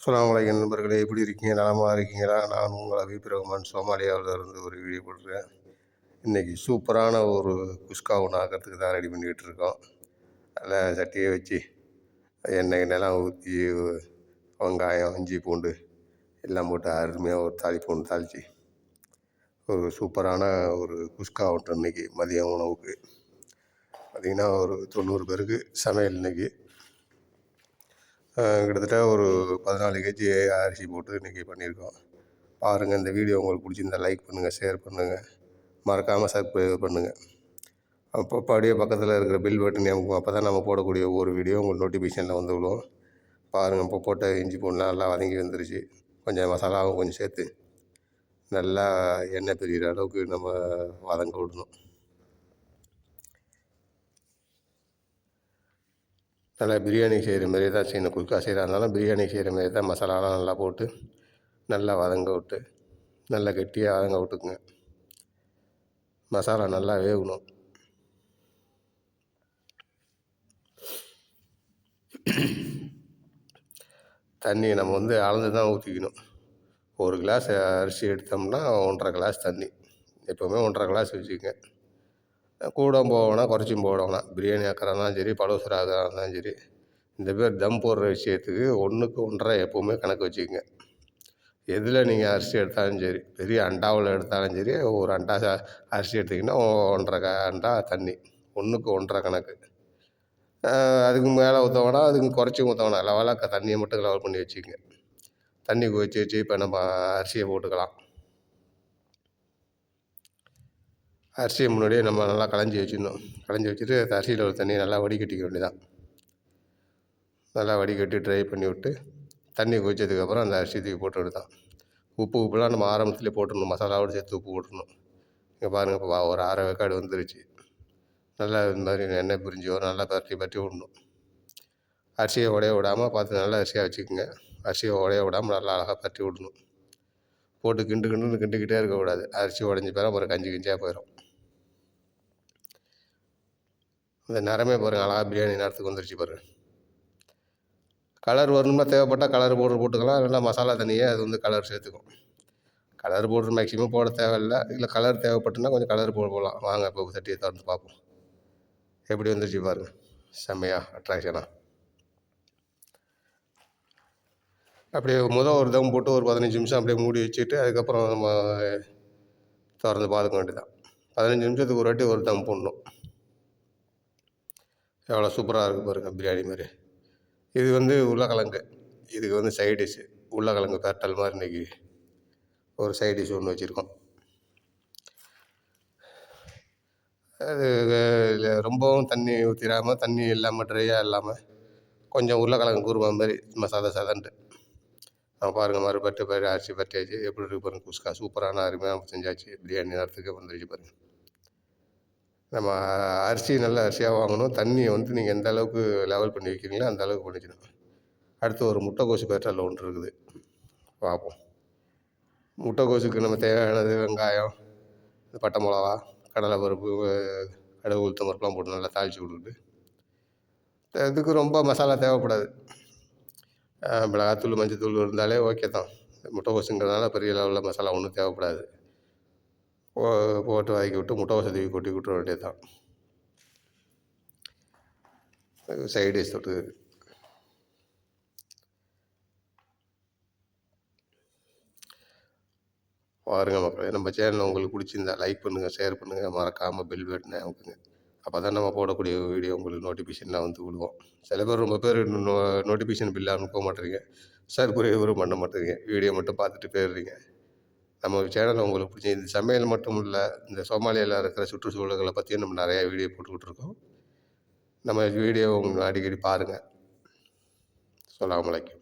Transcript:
அஸ்ஸலாமு நண்பர்களே எப்படி இருக்கீங்க? நலமாக இருக்கீங்களா? நான் உங்கள் அபீப் ரஹ்மான் சோமாலியாவில் இருந்து ஒரு வீடியோ போடுறேன். இன்றைக்கி சூப்பரான ஒரு குஸ்கா ஒன்று ஆக்கிறதுக்கு தான் ரெடி பண்ணிக்கிட்டு இருக்கோம். அதில் சட்டியை வச்சு எண்ணெய் எண்ணெய்லாம் ஊற்றி வெங்காயம் இஞ்சி பூண்டு எல்லாம் போட்டு அருமையாக ஒரு தாளிப்பு ஒன்று தாளித்து ஒரு சூப்பரான ஒரு குஸ்கா ஒன்று இன்றைக்கி மதியம் உணவுக்கு. பார்த்திங்கன்னா ஒரு தொண்ணூறு பேருக்கு சமையல் இன்றைக்கி கிட்டத்தட்ட ஒரு பதினாலு கேஜி அரிசி போட்டு இன்றைக்கி பண்ணியிருக்கோம். பாருங்கள் இந்த வீடியோ உங்களுக்கு பிடிச்சிருந்தா லைக் பண்ணுங்கள் ஷேர் பண்ணுங்கள் மறக்காமல் சப்ஸ்கிரைப் பண்ணுங்கள் அப்பப்போ அப்படியே பக்கத்தில் இருக்கிற பில் பட்டன் நமக்கு அப்போ தான் நம்ம போடக்கூடிய ஒவ்வொரு வீடியோ உங்களுக்கு நோட்டிஃபிகேஷனில் வந்து விழுவும் பாருங்கள் இப்போ போட்ட இஞ்சி பூண்டுலாம் நல்லா வதங்கி வந்துருச்சு. கொஞ்சம் மசாலாவும் கொஞ்சம் சேர்த்து நல்லா எண்ணெய் பிரிகிற அளவுக்கு நம்ம வதங்க விடணும். நல்லா பிரியாணி செய்கிற மாரி தான் செய்யணும். குயிக்காக செய்கிறதுனாலும் பிரியாணி செய்கிற மாரி தான் மசாலாலாம் நல்லா போட்டு நல்லா வதங்க விட்டு நல்லா கெட்டியாக வதங்க விட்டுக்குங்க. மசாலா நல்லா வேகணும். தண்ணியை நம்ம வந்து அளந்து தான் ஊற்றிக்கணும். ஒரு கிளாஸ் அரிசி எடுத்தோம்னா ஒன்றரை கிளாஸ் தண்ணி. எப்போவுமே ஒன்றரை கிளாஸ் வச்சுக்கோங்க. கூடம் போவேணா குறைச்சும் போடவேணாம் பிரியாணி ஆக்கிறதாலும் சரி பலவசரம் ஆக்கிறதாலும் சரி இந்த பேர் தம் போடுற விஷயத்துக்கு ஒன்றுக்கு ஒன்றரை எப்போவுமே கணக்கு வச்சுக்கோங்க. எதில் நீங்கள் அரிசி எடுத்தாலும் சரி பெரிய அண்டாவில் எடுத்தாலும் சரி ஒரு அண்டா அரிசி எடுத்திங்கன்னா ஒன்றரை அண்டா தண்ணி ஒன்றுக்கு ஒன்றரை கணக்கு. அதுக்கு மேலே ஊற்ற வேணாம் அதுக்கு குறைச்சி ஊற்ற வேணாம் லெவலாக தண்ணியை மட்டும் லெவல் பண்ணி வச்சுக்கோங்க. தண்ணி கொதிச்சு வச்சு இப்போ நம்ம அரிசியை போட்டுக்கலாம். அரிசியை முன்னாடியே நம்ம நல்லா களைஞ்சி வச்சிடணும். களைஞ்சி வச்சுட்டு அரிசியில் ஒரு தண்ணியை நல்லா வடிகட்டிக்க வேண்டியதான் நல்லா வடிகட்டி ட்ரை பண்ணி விட்டு தண்ணி கொதிச்சதுக்கப்புறம் அந்த அரிசி தூக்கி போட்டு தான் உப்பு உப்புலாம் நம்ம ஆரம்பத்துலேயே போட்டுடணும். மசாலாவோடு சேர்த்து உப்பு போட்டுடணும். இங்கே பாருங்கள் இப்போ ஒரு அரை வேக்காடு வந்துருச்சு. நல்லா இந்த மாதிரி எண்ணெய் பிரிஞ்சு வரும் நல்லா பரட்டி பரட்டி விடணும். அரிசியை உடைய விடாமல் பார்த்து நல்லா அரிசியாக வச்சுக்கோங்க. அரிசியை உடைய விடாமல் நல்லா அழகாக பரட்டி விடணும். போட்டு கிண்டு கிண்டுன்னு கிண்டுக்கிட்டே இருக்கக்கூடாது. அரிசி உடஞ்சி போயிடும் அப்புறம் கஞ்சி கிஞ்சியாக போயிடும் இந்த நிறமே பாருங்கள் அழகாக பிரியாணி நேரத்துக்கு வந்துருச்சு பாருங்கள் கலர் வரணும்னா தேவைப்பட்டால் கலர் பவுடர் போட்டுக்கலாம் இல்லைன்னா மசாலா தனியே அது வந்து கலர் சேர்த்துக்கும். கலர் பவுட்ரு மேக்ஸிமம் போட தேவையில்ல. இல்லை கலர் தேவைப்பட்டுனா கொஞ்சம் கலர் போட போடலாம். வாங்க இப்போ சட்டியை திறந்து பார்ப்போம். எப்படி வந்துருச்சு பாருங்கள் செம்மையாக அட்ராக்ஷனாக அப்படியே முதல் ஒரு தம் போட்டு ஒரு பதினஞ்சு நிமிஷம் அப்படியே மூடி வச்சுட்டு அதுக்கப்புறம் நம்ம திறந்து பார்த்துக்க வேண்டியதான் பதினஞ்சு நிமிஷத்துக்கு ஒரு வாட்டி ஒரு தம் போடணும். எவ்வளோ சூப்பராக இருக்குது பாருங்கள் பிரியாணி மாதிரி. இது வந்து உருளைக்கிழங்கு. இதுக்கு வந்து சைட் டிஷ்ஷு உருளைக்கிழங்கு பேட்டல் மாதிரி இன்றைக்கி ஒரு சைட் டிஷ் ஒன்று வச்சுருக்கோம். அது ரொம்பவும் தண்ணி ஊற்றிடாமல் தண்ணி இல்லாமல் ட்ரையாக இல்லாமல் கொஞ்சம் உருளைக்கிழங்கு குருமா மாதிரி சும்மா சத சதன்ட்டு. பாருங்கள் மறுபட்டு பட்டு அரிசி பட்டியாச்சு எப்படி இருக்கு பாருங்கள் குஸ்கா. சூப்பரான அருமையாக செஞ்சாச்சு பிரியாணி நேரத்துக்கு வந்துருச்சு பாருங்கள் நம்ம அரிசி நல்ல அரிசியாக வாங்கணும். தண்ணியை வந்து நீங்கள் எந்த அளவுக்கு லெவல் பண்ணி வைக்கிறீங்களோ அந்த அளவுக்கு பண்ணிக்கணும். அடுத்து ஒரு முட்டைக்கோசு பேட்டரில் ஒன்று இருக்குது. பார்ப்போம். முட்டைக்கோசுக்கு நம்ம தேவையானது வெங்காயம் பட்டை மிளகா கடலை பருப்பு கடவு உளுத்தம் பருப்புலாம் போட்டு நல்லா தாளித்து விட்டுட்டு இதுக்கு ரொம்ப மசாலா தேவைப்படாது. மிளகாத்தூள் மஞ்சள் தூள் இருந்தாலே ஓகே தான். முட்டைக்கோசுங்கிறதுனால பெரிய லெவலில் மசாலா ஒன்றும் தேவைப்படாது. போட்டு வாங்கி விட்டு முட்டை வசதி கொட்டி விட்டுற வேண்டியது தான் சைடிஷ் தொட்டு. பாருங்க மக்களே நம்ம சேனல் உங்களுக்கு பிடிச்சிருந்தா லைக் பண்ணுங்கள் ஷேர் பண்ணுங்கள் மறக்காமல் பெல் பட்டனை அமுக்குங்க. அப்போ தான் நம்ம போடக்கூடிய வீடியோ உங்களுக்கு நோட்டிஃபிகேஷனில் வந்து விடுவோம் சில பேர் ரொம்ப பேர் நோ நோட்டிஃபிகேஷன் பில்லாக அனுப்ப மாட்டேறீங்க. சார் குறையவரும் பண்ண மாட்டேறீங்க. வீடியோ மட்டும் பார்த்துட்டு போயிடுறீங்க. நம்ம சேனல் உங்களுக்கு பிடிச்சி இந்த சமையல் மட்டும் இல்லை இந்த சோமாலியாவில் இருக்கிற சுற்றுச்சூழல்களை பற்றியும் நம்ம நிறையா வீடியோ போட்டுக்கிட்டு இருக்கோம். நம்ம வீடியோ அடிக்கடி பாருங்கள் சொல்லாமலைக்கும்